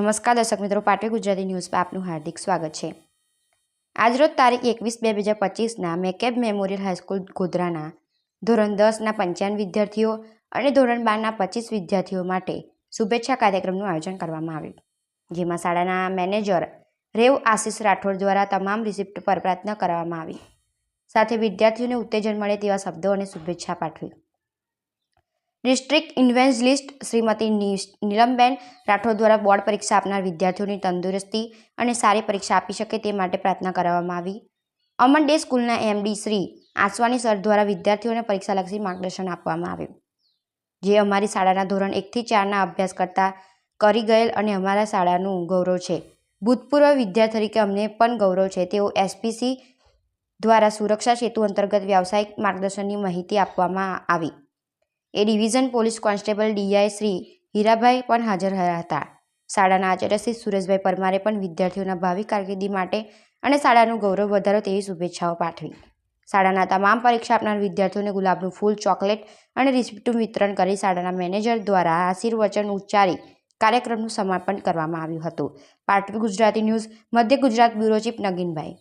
નમસ્કાર દર્શક મિત્રો પાટવી ગુજરાતી ન્યૂઝમાં આપનું હાર્દિક સ્વાગત છે. આજરોજ તારીખ એકવીસ બે હજાર પચીસના મેકેબ મેમોરિયલ હાઈસ્કૂલ ગોધરાના ધોરણ દસના પંચાવન વિદ્યાર્થીઓ અને ધોરણ બારના પચીસ વિદ્યાર્થીઓ માટે શુભેચ્છા કાર્યક્રમનું આયોજન કરવામાં આવ્યું. જેમાં શાળાના મેનેજર રેવ આશિષ રાઠોડ દ્વારા તમામ રિસિપ્ટ પર પ્રાર્થના કરવામાં આવી. સાથે વિદ્યાર્થીઓને ઉત્તેજન મળે તેવા શબ્દો અને શુભેચ્છા પાઠવી. ડિસ્ટ્રિક્ટ ઇન્વેન્જલિસ્ટ શ્રીમતી નીલમબેન રાઠોડ દ્વારા બોર્ડ પરીક્ષા આપનાર વિદ્યાર્થીઓની તંદુરસ્તી અને સારી પરીક્ષા આપી શકે તે માટે પ્રાર્થના કરવામાં આવી. અમન ડે સ્કૂલના એમડી શ્રી આસવાની સર દ્વારા વિદ્યાર્થીઓને પરીક્ષાલક્ષી માર્ગદર્શન આપવામાં આવ્યું. જે અમારી શાળાના ધોરણ એકથી ચારના અભ્યાસ કરતા કરી ગયેલ અને અમારા શાળાનું ગૌરવ છે. ભૂતપૂર્વ વિદ્યાર્થી તરીકે અમને પણ ગૌરવ છે. તેઓ એસપીસી દ્વારા સુરક્ષા સેતુ અંતર્ગત વ્યાવસાયિક માર્ગદર્શનની માહિતી આપવામાં આવી. A division police constable DI Shri Hirabhai પણ હાજર રહ્યા હતા. શાળાના આચાર્ય શ્રી સુરેશભાઈ પરમારે પણ વિદ્યાર્થીઓના ભાવિ કારકિર્દી માટે અને શાળાનું ગૌરવ વધારો તેવી શુભેચ્છાઓ પાઠવી. શાળાના તમામ પરીક્ષા આપનાર વિદ્યાર્થીઓને ગુલાબનું ફૂલ ચોકલેટ અને રિસિપ્ટનું વિતરણ કરી શાળાના મેનેજર દ્વારા આશીર્વચન ઉચ્ચારી કાર્યક્રમનું સમાપન કરવામાં આવ્યું હતું. પાટવી ગુજરાતી ન્યૂઝ, મધ્ય ગુજરાત બ્યુરો ચીફ નગીનભાઈ.